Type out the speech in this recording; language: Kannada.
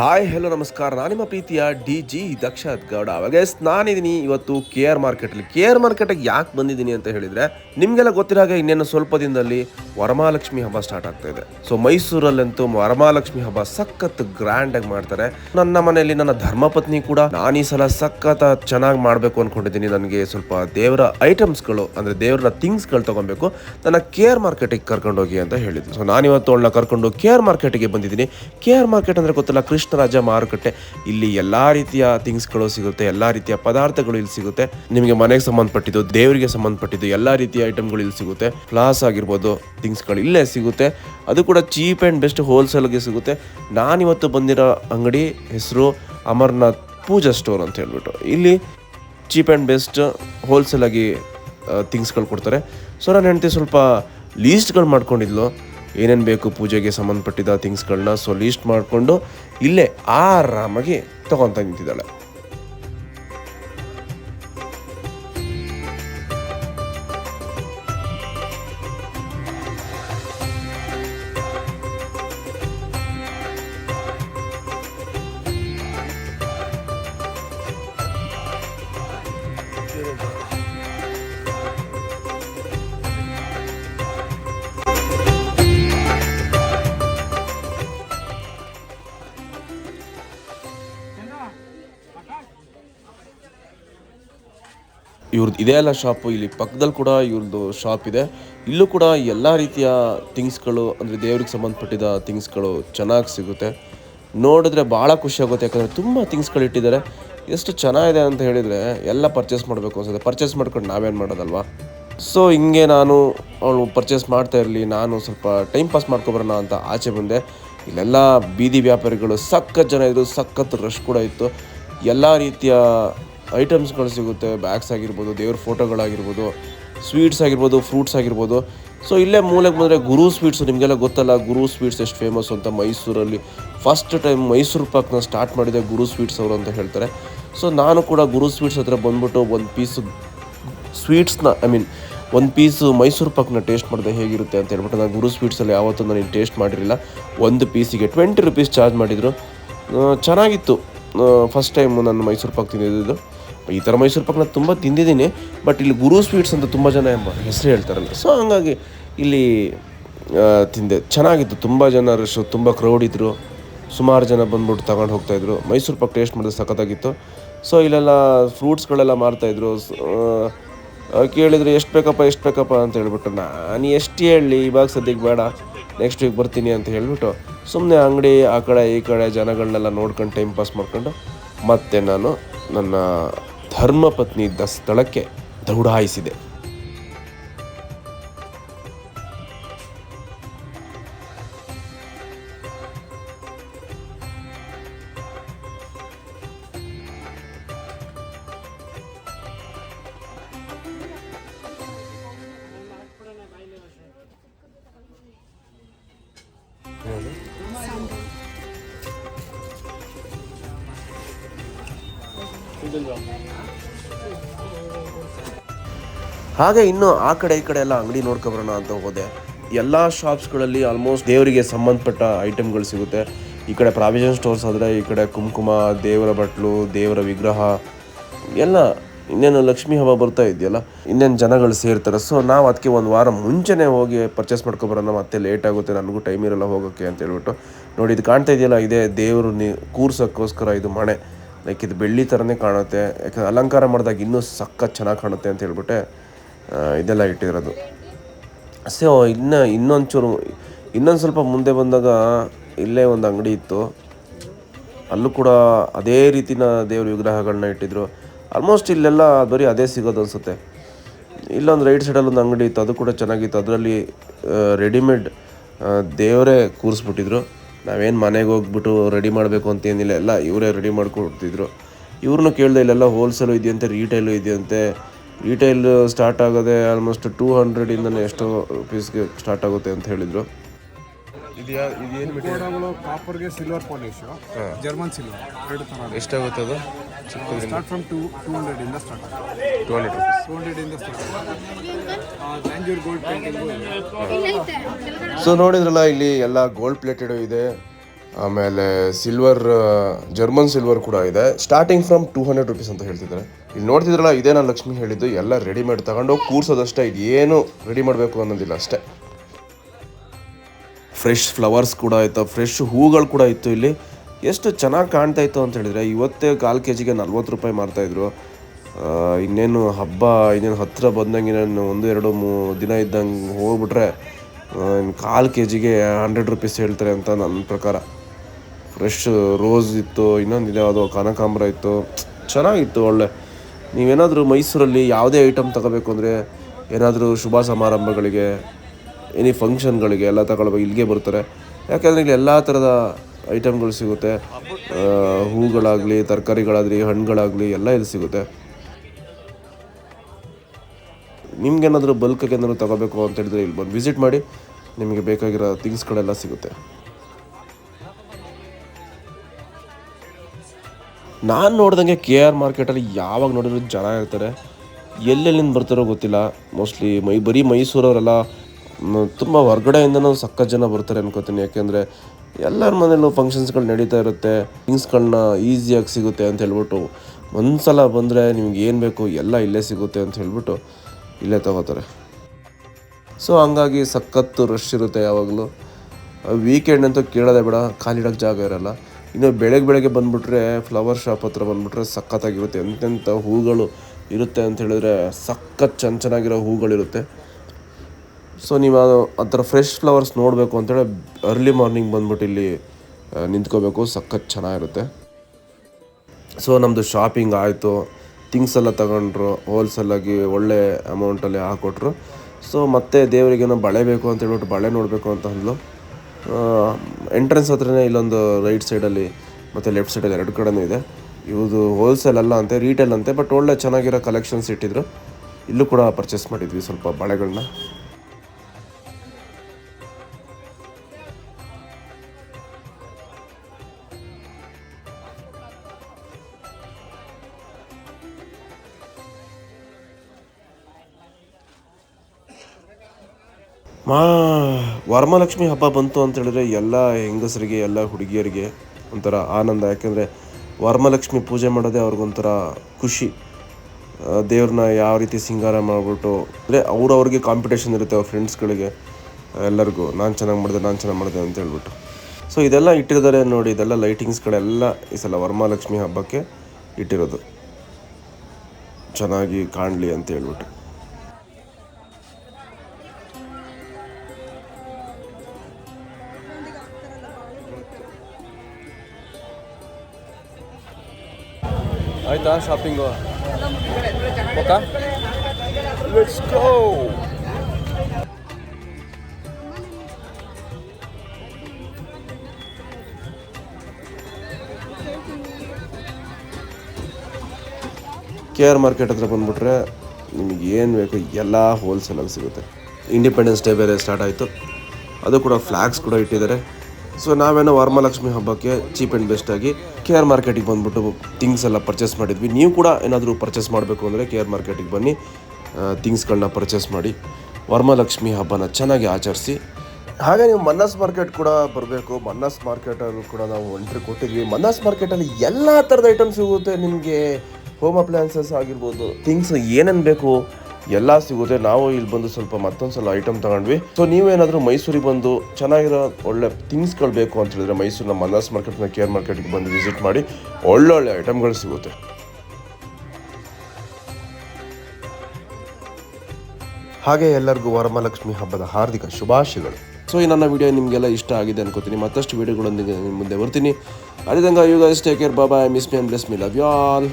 ಹಾಯ್, ಹಲೋ, ನಮಸ್ಕಾರ. ನಾನು ನಿಮ್ಮ ಪ್ರೀತಿಯ D G Dakshat Gowda. Guys ನಾನಿದ್ದೀನಿ ಇವತ್ತು ಕೆ ಆರ್ ಮಾರ್ಕೆಟಲ್ಲಿ ಕೆ ಆರ್ ಮಾರ್ಕೆಟಿಗೆ ಯಾಕೆ ಬಂದಿದ್ದೀನಿ ಅಂತ ಹೇಳಿದರೆ, ನಿಮಗೆಲ್ಲ ಗೊತ್ತಿರೋ ಹಾಗೆ ಇನ್ನೇನು ಸ್ವಲ್ಪ ದಿನದಲ್ಲಿ ವರಮಹಾಲಕ್ಷ್ಮಿ ಹಬ್ಬ ಸ್ಟಾರ್ಟ್ ಆಗ್ತಾ ಇದೆ. ಸೊ ಮೈಸೂರಲ್ಲಂತೂ ವರಮಹಾಲಕ್ಷ್ಮಿ ಹಬ್ಬ ಸಖತ್ ಗ್ರ್ಯಾಂಡ್ ಆಗಿ ಮಾಡ್ತಾರೆ. ನನ್ನ ಮನೆಯಲ್ಲಿ ನನ್ನ ಧರ್ಮಪತ್ನಿ ಕೂಡ ನಾನು ಈ ಸಲ ಸಖತ್ ಚೆನ್ನಾಗಿ ಮಾಡಬೇಕು ಅಂದ್ಕೊಂಡಿದ್ದೀನಿ ನನಗೆ ಸ್ವಲ್ಪ ದೇವರ ಐಟಮ್ಸ್ಗಳು ಅಂದರೆ ದೇವರ ಥಿಂಗ್ಸ್ಗಳು ತಗೊಬೇಕು. ನನ್ನ ಕೆ ಆರ್ ಮಾರ್ಕೆಟಿಗೆ ಕರ್ಕೊಂಡೋಗಿ ಅಂತ ಹೇಳಿದ್ರು. ಸೊ ನಾನಿವತ್ತು ಅವಳನ್ನ ಕರ್ಕೊಂಡು ಕೆ ಆರ್ ಮಾರ್ಕೆಟಿಗೆ ಬಂದಿದ್ದೀನಿ. ಕೆ ಆರ್ ಮಾರ್ಕೆಟ್ ಅಂದರೆ ಗೊತ್ತಿಲ್ಲ ಕೃಷ್ಣರಾಜ ಮಾರುಕಟ್ಟೆ. ಇಲ್ಲಿ ಎಲ್ಲ ರೀತಿಯ ಥಿಂಗ್ಸ್ಗಳು ಸಿಗುತ್ತೆ, ಎಲ್ಲ ರೀತಿಯ ಪದಾರ್ಥಗಳು ಇಲ್ಲಿ ಸಿಗುತ್ತೆ. ನಿಮಗೆ ಮನೆಗೆ ಸಂಬಂಧಪಟ್ಟಿದ್ದು, ದೇವರಿಗೆ ಸಂಬಂಧಪಟ್ಟಿದ್ದು, ಎಲ್ಲ ರೀತಿಯ ಐಟಮ್ಗಳು ಇಲ್ಲಿ ಸಿಗುತ್ತೆ. ಫ್ಲಾಸ್ ಆಗಿರ್ಬೋದು ಥಿಂಗ್ಸ್ಗಳು ಇಲ್ಲೇ ಸಿಗುತ್ತೆ. ಅದು ಕೂಡ ಚೀಪ್ ಆ್ಯಂಡ್ ಬೆಸ್ಟ್ ಹೋಲ್ಸೇಲ್ಗೆ ಸಿಗುತ್ತೆ. ನಾನಿವತ್ತು ಬಂದಿರೋ ಅಂಗಡಿ ಹೆಸರು ಅಮರ್ನಾಥ್ ಪೂಜಾ ಸ್ಟೋರ್ ಅಂತ ಹೇಳ್ಬಿಟ್ಟು. ಇಲ್ಲಿ ಚೀಪ್ ಆ್ಯಂಡ್ ಬೆಸ್ಟ್ ಹೋಲ್ಸೇಲಾಗಿ ಥಿಂಗ್ಸ್ಗಳು ಕೊಡ್ತಾರೆ. ಸೊ ನಾನು ಹೆಂಡ್ತಿ ಸ್ವಲ್ಪ ಲೀಸ್ಟ್ಗಳು ಮಾಡ್ಕೊಂಡಿದ್ಲು. ಏನೇನು ಬೇಕು ಪೂಜೆಗೆ ಸಂಬಂಧಪಟ್ಟಿದ್ದ ಥಿಂಗ್ಸ್ಗಳನ್ನ ಸೊ ಲೀಸ್ಟ್ ಮಾಡಿಕೊಂಡು ಇಲ್ಲೇ ಆರಾಮಾಗಿ ತಗೊತ ನಿಂತಿದ್ದಾಳೆ. ಇವ್ರದ್ದು ಇದೇ ಎಲ್ಲ ಶಾಪು ಇಲ್ಲಿ ಪಕ್ಕದಲ್ಲಿ ಕೂಡ ಇವ್ರದ್ದು ಶಾಪ್ ಇದೆ. ಇಲ್ಲೂ ಕೂಡ ಎಲ್ಲ ರೀತಿಯ ಥಿಂಗ್ಸ್ಗಳು ಅಂದರೆ ದೇವ್ರಿಗೆ ಸಂಬಂಧಪಟ್ಟಿದ ಥಿಂಗ್ಸ್ಗಳು ಚೆನ್ನಾಗಿ ಸಿಗುತ್ತೆ. ನೋಡಿದ್ರೆ ಭಾಳ ಖುಷಿ ಆಗುತ್ತೆ, ಯಾಕಂದರೆ ತುಂಬ ಥಿಂಗ್ಸ್ಗಳು ಇಟ್ಟಿದ್ದಾರೆ. ಎಷ್ಟು ಚೆನ್ನಾಗಿದೆ ಅಂತ ಹೇಳಿದರೆ ಎಲ್ಲ ಪರ್ಚೇಸ್ ಮಾಡಬೇಕು ಅನ್ಸುತ್ತೆ. ಪರ್ಚೇಸ್ ಮಾಡ್ಕೊಂಡು ನಾವೇನು ಮಾಡೋದಲ್ವಾ? ಸೊ ಹಿಂಗೆ ನಾನು ಅವಳು ಪರ್ಚೇಸ್ ಮಾಡ್ತಾ ಇರಲಿ, ನಾನು ಸ್ವಲ್ಪ ಟೈಮ್ ಪಾಸ್ ಮಾಡ್ಕೊಬರೋಣ ಅಂತ ಆಚೆ ಬಂದೆ. ಇಲ್ಲೆಲ್ಲ ಬೀದಿ ವ್ಯಾಪಾರಿಗಳು, ಸಖತ್ ಜನ ಇದ್ದರು ಸಖತ್ ರಶ್ ಕೂಡ ಇತ್ತು. ಎಲ್ಲ ರೀತಿಯ ಐಟಮ್ಸ್ಗಳು ಸಿಗುತ್ತೆ ಬ್ಯಾಗ್ಸ್ ಆಗಿರ್ಬೋದು, ದೇವ್ರ ಫೋಟೋಗಳಾಗಿರ್ಬೋದು ಸ್ವೀಟ್ಸ್ ಆಗಿರ್ಬೋದು ಫ್ರೂಟ್ಸ್ ಆಗಿರ್ಬೋದು. ಸೊ ಇಲ್ಲೇ ಮೂಲೆಗೆ ಬಂದರೆ ಗುರು ಸ್ವೀಟ್ಸ್ ನಿಮಗೆಲ್ಲ ಗೊತ್ತಲ್ಲ ಗುರು ಸ್ವೀಟ್ಸ್ ಎಷ್ಟು ಫೇಮಸ್ ಅಂತ ಮೈಸೂರಲ್ಲಿ ಫಸ್ಟ್ ಟೈಮ್ ಮೈಸೂರು ಪಾಕ್ನ ಸ್ಟಾರ್ಟ್ ಮಾಡಿದೆ ಗುರು ಸ್ವೀಟ್ಸ್ ಅವರು ಅಂತ ಹೇಳ್ತಾರೆ. ಸೊ ನಾನು ಕೂಡ ಗುರು ಸ್ವೀಟ್ಸ್ ಹತ್ರ ಬಂದ್ಬಿಟ್ಟು ಒಂದು ಪೀಸು ಸ್ವೀಟ್ಸ್ನ ಐ ಮೀನ್ ಒಂದು ಪೀಸು ಮೈಸೂರು ಪಾಕ್ನ ಟೇಸ್ಟ್ ಮಾಡಿದೆ ಹೇಗಿರುತ್ತೆ ಅಂತ ಹೇಳ್ಬಿಟ್ಟು ನಾನು ಗುರು ಸ್ವೀಟ್ಸಲ್ಲಿ ಯಾವತ್ತೂ ನಾನು ಟೇಸ್ಟ್ ಮಾಡಿರಲಿಲ್ಲ. ಒಂದು ಪೀಸಿಗೆ ಟ್ವೆಂಟಿ ರುಪೀಸ್ ಚಾರ್ಜ್ ಮಾಡಿದರು. ಚೆನ್ನಾಗಿತ್ತು. ಫಸ್ಟ್ ಟೈಮ್ ನಾನು ಮೈಸೂರು ಪಾಕ್ ತಿಂದಿದ್ದು. ಈ ಥರ ಮೈಸೂರು ಪಾಕ್ನ ತುಂಬ ತಿಂದಿದ್ದೀನಿ ಬಟ್ ಇಲ್ಲಿ ಗುರು ಸ್ವೀಟ್ಸ್ ಅಂತ ತುಂಬ ಜನ ಎಂಬ ಹೆಸರು ಹೇಳ್ತಾರಲ್ಲ ಸೊ ಹಂಗಾಗಿ ಇಲ್ಲಿ ತಿಂದೆ. ಚೆನ್ನಾಗಿತ್ತು. ತುಂಬ ಜನ ರಶ್ ತುಂಬ ಕ್ರೌಡ್ ಇದ್ದರು ಸುಮಾರು ಜನ ಬಂದ್ಬಿಟ್ಟು ತಗೊಂಡು ಹೋಗ್ತಾಯಿದ್ರು ಮೈಸೂರು ಪಾಕ್ ಟೇಸ್ಟ್ ಮಾಡಿದ್ರೆ ಸಖತ್ತಾಗಿತ್ತು. ಸೊ ಇಲ್ಲೆಲ್ಲ ಫ್ರೂಟ್ಸ್ಗಳೆಲ್ಲ ಮಾರ್ತಾಯಿದ್ರು ಕೇಳಿದರೆ ಎಷ್ಟು ಬೇಕಪ್ಪ ಎಷ್ಟು ಬೇಕಪ್ಪ? ಅಂತ ಹೇಳ್ಬಿಟ್ಟು, ನಾನು ಎಷ್ಟು ಹೇಳಿ, ಇವಾಗ ಸದ್ಯಕ್ಕೆ ಬೇಡ. ನೆಕ್ಸ್ಟ್ ವೀಕ್ ಬರ್ತೀನಿ ಅಂತ ಹೇಳಿಬಿಟ್ಟು ಸುಮ್ಮನೆ ಅಂಗಡಿ, ಆ ಕಡೆ ಈ ಕಡೆ ಜನಗಳನ್ನೆಲ್ಲ ನೋಡ್ಕೊಂಡು ಟೈಮ್ ಪಾಸ್ ಮಾಡ್ಕೊಂಡು ಮತ್ತೆ ನಾನು ನನ್ನ ಧರ್ಮಪತ್ನಿ ಇದ್ದ ಸ್ಥಳಕ್ಕೆ ದೌಡಾಯಿಸಿದೆ. ಹಾಗೆ ಇನ್ನು ಆ ಕಡೆ ಈ ಕಡೆ ಎಲ್ಲ ಅಂಗಡಿ ನೋಡ್ಕೊಬರೋಣ ಅಂತ ಹೋದೆ. ಎಲ್ಲ ಶಾಪ್ಸ್ಗಳಲ್ಲಿ ಆಲ್ಮೋಸ್ಟ್ ದೇವರಿಗೆ ಸಂಬಂಧಪಟ್ಟ ಐಟಮ್ಗಳು ಸಿಗುತ್ತೆ. ಈ ಕಡೆ ಪ್ರಾವಿಷನ್ ಸ್ಟೋರ್ಸ್ ಆದರೆ ಈ ಕಡೆ ಕುಂಕುಮ, ದೇವರ ಬಟ್ಲು, ದೇವರ ವಿಗ್ರಹ, ಎಲ್ಲ ಇನ್ನೇನು ಲಕ್ಷ್ಮೀ ಹಬ್ಬ ಬರ್ತಾ ಇದೆಯಲ್ಲ, ಇನ್ನೇನು ಜನಗಳು ಸೇರ್ತಾರೆ. ಸೊ ನಾವು ಅದಕ್ಕೆ ಒಂದು ವಾರ ಮುಂಚೆನೇ ಹೋಗಿ ಪರ್ಚೇಸ್ ಮಾಡ್ಕೊಬರೋಣ, ಮತ್ತೆ ಲೇಟ್ ಆಗುತ್ತೆ ನನಗೂ ಟೈಮ್ ಇರಲ್ಲ ಹೋಗೋಕ್ಕೆ ಅಂತ ಹೇಳ್ಬಿಟ್ಟು. ನೋಡಿ, ಇದು ಕಾಣ್ತಾ ಇದೆಯಲ್ಲ, ಇದೇ ದೇವರು ನೀ ಕೂರ್ಸೋಕ್ಕೋಸ್ಕರ ಇದು ಮಣೆ. ಲೈಕ್ ಇದು ಬೆಳ್ಳಿ ಥರನೇ ಕಾಣುತ್ತೆ. ಯಾಕಂದ್ರೆ ಅಲಂಕಾರ ಮಾಡಿದಾಗ ಇನ್ನೂ ಸಖತ್ ಚೆನ್ನಾಗಿ ಕಾಣುತ್ತೆ ಅಂತ ಹೇಳ್ಬಿಟ್ಟೆ ಇದೆಲ್ಲ ಇಟ್ಟಿರೋದು. ಸೊ ಇನ್ನು ಇನ್ನೊಂಚೂರು, ಇನ್ನೊಂದು ಸ್ವಲ್ಪ ಮುಂದೆ ಬಂದಾಗ ಇಲ್ಲೇ ಒಂದು ಅಂಗಡಿ ಇತ್ತು. ಅಲ್ಲೂ ಕೂಡ ಅದೇ ರೀತಿನ ದೇವ್ರ ವಿಗ್ರಹಗಳನ್ನ ಇಟ್ಟಿದ್ರು. ಆಲ್ಮೋಸ್ಟ್ ಇಲ್ಲೆಲ್ಲ ಬರೀ ಅದೇ ಸಿಗೋದು ಅನಿಸುತ್ತೆ. ಇಲ್ಲೊಂದು ರೈಟ್ ಸೈಡಲ್ಲಿ ಒಂದು ಅಂಗಡಿ ಇತ್ತು, ಅದು ಕೂಡ ಚೆನ್ನಾಗಿತ್ತು. ಅದರಲ್ಲಿ ರೆಡಿಮೇಡ್ ದೇವರೇ ಕೂರಿಸ್ಬಿಟ್ಟಿದ್ರು. ನಾವೇನು ಮನೆಗೆ ಹೋಗ್ಬಿಟ್ಟು ರೆಡಿ ಮಾಡಬೇಕು ಅಂತ ಏನಿಲ್ಲ, ಎಲ್ಲ ಇವರೇ ರೆಡಿ ಮಾಡ್ಕೊಡ್ತಿದ್ರು. ಇವ್ರನ್ನೂ ಕೇಳಿದೆ ಇಲ್ಲೆಲ್ಲ ಹೋಲ್ಸೇಲು ಇದೆಯಂತೆ ರೀಟೇಲು ಇದೆಯಂತೆ. ರೀಟೇಲ್ ಸ್ಟಾರ್ಟ್ ಆಗೋದೇ ಆಲ್ಮೋಸ್ಟ್ ಟೂ ಹಂಡ್ರೆಡಿಂದನೇ ಎಷ್ಟೋ ರುಪೀಸ್ಗೆ ಸ್ಟಾರ್ಟ್ ಆಗುತ್ತೆ ಅಂತ ಹೇಳಿದರು. ಇದೆಯಾ ಇದೇನು ಗೋಡಗಳು ಕಾಪರ್ಗೆ ಸಿಲ್ವರ್ ಪಾಲಿಶ್ ಜರ್ಮನ್ ಸಿಲ್ವರ್ ಎರಡು ಥರ ಎಷ್ಟಾಗುತ್ತೆ ಅದು ಚಿಕ್ಕದ್ರಿಂದ. Start from two two hundred ಇಂದ start two hundred rupees two hundred ಇಂದ ಸ್ಟಾರ್ಟ್ ಗೋಲ್ಡ್ ಪೇಂಟಿಂಗು ಸೊ ನೋಡಿದ್ರಲ್ಲ ಇಲ್ಲಿ ಎಲ್ಲ ಗೋಲ್ಡ್ ಪ್ಲೇಟೆಡ್ ಇದೆ. ಆಮೇಲೆ ಸಿಲ್ವರ್ ಜರ್ಮನ್ ಸಿಲ್ವರ್ ಕೂಡ ಇದೆ. Starting from two hundred rupees ಅಂತ ಹೇಳ್ತಿದ್ದಾರೆ. ಇಲ್ಲಿ ನೋಡ್ತಿದ್ರಲ್ಲ ಇದೇ ನಾನು ಲಕ್ಷ್ಮಿ ಹೇಳಿದ್ದು ಎಲ್ಲ ರೆಡಿಮೇಡ್ ತಗೊಂಡು ಕೂರ್ಸೋದಷ್ಟೇ ಏನು ರೆಡಿ ಮಾಡಬೇಕು ಅನ್ನೋದಿಲ್ಲ ಅಷ್ಟೇ. ಫ್ರೆಶ್ ಫ್ಲವರ್ಸ್ ಕೂಡ ಇತ್ತು, ಫ್ರೆಶ್ ಹೂಗಳು ಕೂಡ ಇತ್ತು ಇಲ್ಲಿ. ಎಷ್ಟು ಚೆನ್ನಾಗಿ ಕಾಣ್ತಾ ಇತ್ತು ಅಂತ ಹೇಳಿದ್ರೆ, ಇವತ್ತೇ ಕಾಲು ಕೆ ಜಿಗೆ ನಲ್ವತ್ತು ರೂಪಾಯಿ ಮಾರ್ತಾಯಿದ್ರು ಇನ್ನೇನು ಹಬ್ಬ, ಇನ್ನೇನು ಹತ್ತಿರ ಬಂದಂಗೆ ನಾನು ಒಂದು, ಎರಡು, ಮೂ, ದಿನ ಇದ್ದಂಗೆ ಹೋಗ್ಬಿಟ್ರೆ ಕಾಲು ಕೆ ಜಿಗೆ ಹಂಡ್ರೆಡ್ ರುಪೀಸ್ ಹೇಳ್ತಾರೆ ಅಂತ ನನ್ನ ಪ್ರಕಾರ. ಫ್ರೆಶ್ ರೋಸ್ ಇತ್ತು ಇನ್ನೊಂದಿದೆ ಯಾವುದೋ ಕನಕಾಂಬ್ರ ಇತ್ತು. ಚೆನ್ನಾಗಿತ್ತು, ಒಳ್ಳೆ. ನೀವೇನಾದರೂ ಮೈಸೂರಲ್ಲಿ ಯಾವುದೇ ಐಟಮ್ ತಗೋಬೇಕು ಅಂದರೆ ಏನಾದರೂ ಶುಭ ಸಮಾರಂಭಗಳಿಗೆ ಎನಿ ಫಂಕ್ಷನ್ಗಳಿಗೆ ಎಲ್ಲ ತಗೊಳ್ಬೇಕು ಇಲ್ಲಿಗೆ ಬರ್ತಾರೆ. ಯಾಕೆಂದರೆ ಇಲ್ಲಿ ಎಲ್ಲ ಥರದ ಐಟಮ್ಗಳು ಸಿಗುತ್ತೆ. ಹೂಗಳಾಗಲಿ, ತರಕಾರಿಗಳಾಗಲಿ, ಹಣ್ಣುಗಳಾಗಲಿ ಎಲ್ಲ ಇಲ್ಲಿ ಸಿಗುತ್ತೆ. ನಿಮ್ಗೇನಾದರೂ ಬಲ್ಕಾಗಿ ಏನಾದರೂ ತಗೋಬೇಕು ಅಂತ ಹೇಳಿದ್ರೆ ಇಲ್ಲಿ ಬಂದು ವಿಸಿಟ್ ಮಾಡಿ. ನಿಮಗೆ ಬೇಕಾಗಿರೋ ಥಿಂಗ್ಸ್ಗಳೆಲ್ಲ ಸಿಗುತ್ತೆ. ನಾನು ನೋಡ್ದಂಗೆ ಕೆ ಆರ್ ಮಾರ್ಕೆಟಲ್ಲಿ ಯಾವಾಗ ನೋಡಿದ್ರು ಜನ ಇರ್ತಾರೆ. ಎಲ್ಲೆಲ್ಲಿಂದ ಬರ್ತಾರೋ ಗೊತ್ತಿಲ್ಲ. ಮೋಸ್ಟ್ಲಿ ಮೈ ಬರೀ ಮೈಸೂರವರೆಲ್ಲ ತುಂಬ ಹೊರಗಡೆಯಿಂದನೂ ಸಕ್ಕ ಜನ ಬರ್ತಾರೆ ಅನ್ಕೋತೀನಿ. ಯಾಕೆಂದರೆ ಎಲ್ಲರ ಮನೇಲೂ ಫಂಕ್ಷನ್ಸ್ಗಳು ನಡೀತಾ ಇರುತ್ತೆ. ಥಿಂಗ್ಸ್ಗಳನ್ನ ಈಸಿಯಾಗಿ ಸಿಗುತ್ತೆ ಅಂತ ಹೇಳ್ಬಿಟ್ಟು ಒಂದು ಸಲ ಬಂದರೆ ನಿಮ್ಗೆ ಏನು ಬೇಕು ಎಲ್ಲ ಇಲ್ಲೇ ಸಿಗುತ್ತೆ ಅಂತ ಹೇಳ್ಬಿಟ್ಟು ಇಲ್ಲೇ ತಗೋತಾರೆ. ಸೊ ಹಂಗಾಗಿ ಸಖತ್ತು ರಶ್ ಇರುತ್ತೆ ಯಾವಾಗಲೂ. ವೀಕೆಂಡ್ ಅಂತೂ ಕೇಳೋದೇ ಬೇಡ ಖಾಲಿಡೋಕ್ಕೆ ಜಾಗ ಇರೋಲ್ಲ. ಇನ್ನು ಬೆಳಗ್ಗೆ ಬೆಳಗ್ಗೆ ಬಂದುಬಿಟ್ರೆ ಫ್ಲವರ್ ಶಾಪ್ ಹತ್ರ ಬಂದುಬಿಟ್ರೆ ಸಖತ್ತಾಗಿರುತ್ತೆ. ಎಂತೆಂಥ ಹೂಗಳು ಇರುತ್ತೆ ಅಂತ ಹೇಳಿದ್ರೆ ಸಖತ್ ಚೆನ್ನ ಚೆನ್ನಾಗಿರೋ ಹೂಗಳಿರುತ್ತೆ. ಸೊ ನೀವು ಅದು ಆ ಥರ ಫ್ರೆಶ್ ಫ್ಲವರ್ಸ್ ನೋಡಬೇಕು ಅಂತೇಳಿ ಅರ್ಲಿ ಮಾರ್ನಿಂಗ್ ಬಂದ್ಬಿಟ್ಟು ಇಲ್ಲಿ ನಿಂತ್ಕೋಬೇಕು. ಸಖತ್ ಚೆನ್ನಾಗಿರುತ್ತೆ. ಸೊ ನಮ್ಮದು ಶಾಪಿಂಗ್ ಆಯಿತು. ಥಿಂಗ್ಸ್ ಎಲ್ಲ ತಗೊಂಡ್ರು. ಹೋಲ್ಸೇಲಾಗಿ ಒಳ್ಳೆ ಅಮೌಂಟಲ್ಲಿ ಹಾಕ್ಕೊಟ್ರು ಸೊ ಮತ್ತೆ ದೇವರಿಗೇನೋ ಬಳೆ ಬೇಕು ಅಂತ ಹೇಳ್ಬಿಟ್ಟು ಬಳೆ ನೋಡಬೇಕು ಅಂತ ಅಂದ್ಲು. ಎಂಟ್ರೆನ್ಸ್ ಹತ್ರನೇ ಇಲ್ಲೊಂದು ರೈಟ್ ಸೈಡಲ್ಲಿ ಮತ್ತು ಲೆಫ್ಟ್ ಸೈಡಲ್ಲಿ ಎರಡು ಕಡೆನೂ ಇದೆ. ಇವುದು ಹೋಲ್ಸೇಲ್ ಅಲ್ಲ ಅಂತೆ ರೀಟೇಲ್ ಅಂತೆ ಬಟ್ ಒಳ್ಳೆ ಚೆನ್ನಾಗಿರೋ ಕಲೆಕ್ಷನ್ಸ್ ಇಟ್ಟಿದ್ರು. ಇಲ್ಲೂ ಕೂಡ ಪರ್ಚೇಸ್ ಮಾಡಿದ್ವಿ ಸ್ವಲ್ಪ ಬಳೆಗಳನ್ನ ಮಾ, ವರಮಹಾಲಕ್ಷ್ಮಿ ಹಬ್ಬ ಬಂತು ಅಂತ ಹೇಳಿದ್ರೆ ಎಲ್ಲ ಹೆಂಗಸರಿಗೆ, ಎಲ್ಲ ಹುಡುಗಿಯರಿಗೆ ಒಂಥರ ಆನಂದ. ಯಾಕೆಂದರೆ ವರಮಹಾಲಕ್ಷ್ಮಿ ಪೂಜೆ ಮಾಡೋದೇ ಅವ್ರಿಗೊಂಥರ ಖುಷಿ. ದೇವ್ರನ್ನ ಯಾವ ರೀತಿ ಸಿಂಗಾರ ಮಾಡಿಬಿಟ್ಟು, ಅಂದರೆ ಅವ್ರವ್ರಿಗೆ ಕಾಂಪಿಟೇಷನ್ ಇರುತ್ತೆ ಅವ್ರ ಫ್ರೆಂಡ್ಸ್ಗಳಿಗೆ ಎಲ್ಲರಿಗೂ. ನಾನು ಚೆನ್ನಾಗಿ ಮಾಡಿದೆ, ನಾನು ಚೆನ್ನಾಗಿ ಮಾಡಿದೆ ಅಂತ ಹೇಳ್ಬಿಟ್ಟು. ಸೊ ಇದೆಲ್ಲ ಇಟ್ಟಿದ್ದಾರೆ ನೋಡಿ, ಇದೆಲ್ಲ ಲೈಟಿಂಗ್ಸ್ಗಳೆಲ್ಲ ಈ ಸಲ ವರಮಹಾಲಕ್ಷ್ಮಿ ಹಬ್ಬಕ್ಕೆ ಇಟ್ಟಿರೋದು. ಚೆನ್ನಾಗಿ ಕಾಣಲಿ ಅಂತ ಹೇಳ್ಬಿಟ್ಟು. ಆಯ್ತಾ shopping? Okay let's go K R market ಹತ್ರ ಬಂದ್ಬಿಟ್ರೆ ನಿಮಗೆ ಏನು ಬೇಕು ಎಲ್ಲ ಹೋಲ್ಸೇಲಲ್ಲಿ ಸಿಗುತ್ತೆ. ಇಂಡಿಪೆಂಡೆನ್ಸ್ ಡೇ ಬೇರೆ ಸ್ಟಾರ್ಟ್ ಆಯಿತು. ಅದು ಕೂಡ ಫ್ಲ್ಯಾಗ್ಸ್ ಕೂಡ ಇಟ್ಟಿದ್ದಾರೆ. ಸೊ ನಾವೇನೋ ವರಮಹಾಲಕ್ಷ್ಮಿ ಹಬ್ಬಕ್ಕೆ ಚೀಪ್ ಆ್ಯಂಡ್ ಬೆಸ್ಟಾಗಿ ಕೆ ಆರ್ ಮಾರ್ಕೆಟಿಗೆ ಬಂದುಬಿಟ್ಟು ಥಿಂಗ್ಸ್ ಎಲ್ಲ ಪರ್ಚೇಸ್ ಮಾಡಿದ್ವಿ. ನೀವು ಕೂಡ ಏನಾದರೂ ಪರ್ಚೇಸ್ ಮಾಡಬೇಕು ಅಂದರೆ ಕೆ ಆರ್ ಮಾರ್ಕೆಟಿಗೆ ಬನ್ನಿ. ಥಿಂಗ್ಸ್ಗಳನ್ನ ಪರ್ಚೇಸ್ ಮಾಡಿ, ವರಮಹಾಲಕ್ಷ್ಮಿ ಹಬ್ಬನ ಚೆನ್ನಾಗಿ ಆಚರಿಸಿ. ಹಾಗೆ ನೀವು ಮನ್ನಾಸ್ ಮಾರ್ಕೆಟ್ ಕೂಡ ಬರಬೇಕು. ಮನ್ನಾಸ್ ಮಾರ್ಕೆಟಲ್ಲೂ ಕೂಡ ನಾವು ಎಂಟ್ರಿ ಕೊಟ್ಟಿದ್ವಿ. ಮನ್ನಾಸ್ ಮಾರ್ಕೆಟಲ್ಲಿ ಎಲ್ಲ ಥರದ ಐಟಮ್ ಸಿಗುತ್ತೆ. ನಿಮಗೆ ಹೋಮ್ ಅಪ್ಲಯನ್ಸಸ್ ಆಗಿರ್ಬೋದು ಥಿಂಗ್ಸ್ ಏನೇನು ಬೇಕು ಎಲ್ಲ ಸಿಗುತ್ತೆ. ನಾವು ಇಲ್ಲಿ ಬಂದು ಸ್ವಲ್ಪ ಮತ್ತೊಂದು ಸಲ ಐಟಮ್ ತಗೊಂಡ್ವಿ. ಸೊ ನೀವೇನಾದರೂ ಮೈಸೂರಿಗೆ ಬಂದು ಚೆನ್ನಾಗಿರೋ ಒಳ್ಳೆ ಥಿಂಗ್ಸ್ಗಳು ಬೇಕು ಅಂತ ಹೇಳಿದ್ರೆ ಮೈಸೂರಿನ ಮನಾಸ್ ಮಾರ್ಕೆಟ್ನ, ಕೇರ್ ಮಾರ್ಕೆಟ್ಗೆ ಬಂದು ವಿಸಿಟ್ ಮಾಡಿ ಒಳ್ಳೊಳ್ಳೆ ಐಟಮ್ಗಳು ಸಿಗುತ್ತೆ. ಹಾಗೆ ಎಲ್ಲರಿಗೂ ವರಮಹಾಲಕ್ಷ್ಮಿ ಹಬ್ಬದ ಹಾರ್ದಿಕ ಶುಭಾಶಯಗಳು. ಸೊ ಈ ನನ್ನ ವಿಡಿಯೋ ನಿಮಗೆಲ್ಲ ಇಷ್ಟ ಆಗಿದೆ ಅನ್ಕೋತೀನಿ. ಮತ್ತಷ್ಟು ವಿಡಿಯೋಗಳೊಂದಿಗೆ ಮುಂದೆ ಬರ್ತೀನಿ. ಅದೇ guys take care Baba miss me and bless me love you all